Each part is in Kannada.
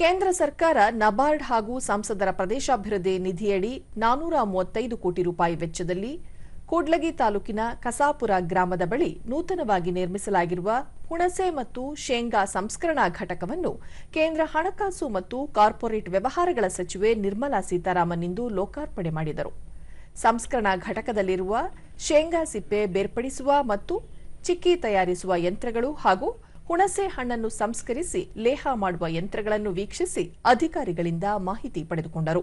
ಕೇಂದ್ರ ಸರ್ಕಾರ ನಬಾರ್ಡ್ ಹಾಗೂ ಸಂಸದರ ಪ್ರದೇಶಾಭಿವೃದ್ಧಿ ನಿಧಿಯಡಿ ನಾನೂರ ಮೂವತ್ತೈದು ಕೋಟಿ ರೂಪಾಯಿ ವೆಚ್ಚದಲ್ಲಿ ಕೂಡ್ಲಗಿ ತಾಲೂಕಿನ ಕಸಾಪುರ ಗ್ರಾಮದ ಬಳಿ ನೂತನವಾಗಿ ನಿರ್ಮಿಸಲಾಗಿರುವ ಹುಣಸೆ ಮತ್ತು ಶೇಂಗಾ ಸಂಸ್ಕರಣಾ ಘಟಕವನ್ನು ಕೇಂದ್ರ ಹಣಕಾಸು ಮತ್ತು ಕಾರ್ಪೊರೇಟ್ ವ್ಯವಹಾರಗಳ ಸಚಿವೆ ನಿರ್ಮಲಾ ಸೀತಾರಾಮನ್ ಇಂದು ಲೋಕಾರ್ಪಣೆ ಮಾಡಿದರು. ಸಂಸ್ಕರಣಾ ಘಟಕದಲ್ಲಿರುವ ಶೇಂಗಾ ಸಿಪ್ಪೆ ಬೇರ್ಪಡಿಸುವ ಮತ್ತು ಚಿಕ್ಕಿ ತಯಾರಿಸುವ ಯಂತ್ರಗಳು ಹಾಗೂ ಹುಣಸೆ ಹಣ್ಣನ್ನು ಸಂಸ್ಕರಿಸಿ ಲೇಹ ಮಾಡುವ ಯಂತ್ರಗಳನ್ನು ವೀಕ್ಷಿಸಿ ಅಧಿಕಾರಿಗಳಿಂದ ಮಾಹಿತಿ ಪಡೆದುಕೊಂಡರು.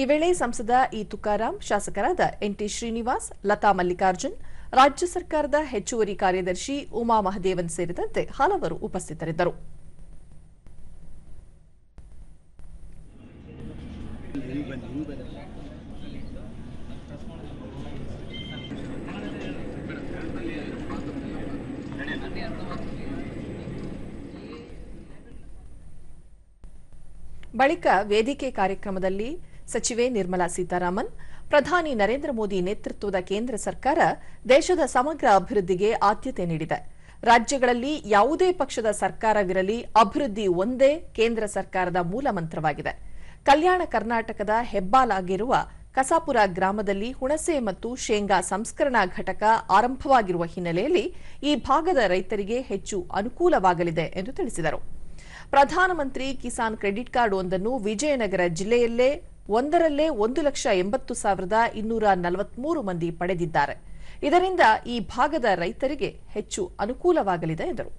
ಈ ವೇಳೆ ಸಂಸದ ಇ ತುಕಾರಾಂ, ಶಾಸಕರಾದ ಎನ್ಟಿ ಶ್ರೀನಿವಾಸ್, ಲತಾ ಮಲ್ಲಿಕಾರ್ಜುನ್, ರಾಜ್ಯ ಸರ್ಕಾರದ ಹೆಚ್ಚುವರಿ ಕಾರ್ಯದರ್ಶಿ ಉಮಾ ಮಹದೇವನ್ ಸೇರಿದಂತೆ ಹಲವರು ಉಪಸ್ಥಿತರಿದ್ದರು. ಬಳಿಕ ವೇದಿಕೆ ಕಾರ್ಯಕ್ರಮದಲ್ಲಿ ಸಚಿವೆ ನಿರ್ಮಲಾ ಸೀತಾರಾಮನ್, ಪ್ರಧಾನಿ ನರೇಂದ್ರ ಮೋದಿ ನೇತೃತ್ವದ ಕೇಂದ್ರ ಸರ್ಕಾರ ದೇಶದ ಸಮಗ್ರ ಅಭಿವೃದ್ಧಿಗೆ ಆದ್ಯತೆ ನೀಡಿದೆ. ರಾಜ್ಯಗಳಲ್ಲಿ ಯಾವುದೇ ಪಕ್ಷದ ಸರ್ಕಾರವಿರಲಿ, ಅಭಿವೃದ್ಧಿ ಒಂದೇ ಕೇಂದ್ರ ಸರ್ಕಾರದ ಮೂಲ ಮಂತ್ರವಾಗಿದೆ. ಕಲ್ಯಾಣ ಕರ್ನಾಟಕದ ಹೆಬ್ಬಾಲಾಗಿರುವ ಕಸಾಪುರ ಗ್ರಾಮದಲ್ಲಿ ಹುಣಸೆ ಮತ್ತು ಶೇಂಗಾ ಸಂಸ್ಕರಣಾ ಘಟಕ ಆರಂಭವಾಗಿರುವ ಹಿನ್ನೆಲೆಯಲ್ಲಿ ಈ ಭಾಗದ ರೈತರಿಗೆ ಹೆಚ್ಚು ಅನುಕೂಲವಾಗಲಿದೆ ಎಂದು ತಿಳಿಸಿದರು. ಪ್ರಧಾನಮಂತ್ರಿ ಕಿಸಾನ್ ಕ್ರೆಡಿಟ್ ಕಾರ್ಡ್ ಒಂದನ್ನು ವಿಜಯನಗರ ಜಿಲ್ಲೆಯಲ್ಲೇ ಒಂದರಲ್ಲೇ ಒಂದು ಲಕ್ಷ ಎಂಬತ್ತು ಸಾವಿರದ ಇನ್ನೂರ ನಲವತ್ಮೂರು ಮಂದಿ ಪಡೆದಿದ್ದಾರೆ. ಇದರಿಂದ ಈ ಭಾಗದ ರೈತರಿಗೆ ಹೆಚ್ಚು ಅನುಕೂಲವಾಗಲಿದೆ ಎಂದರು.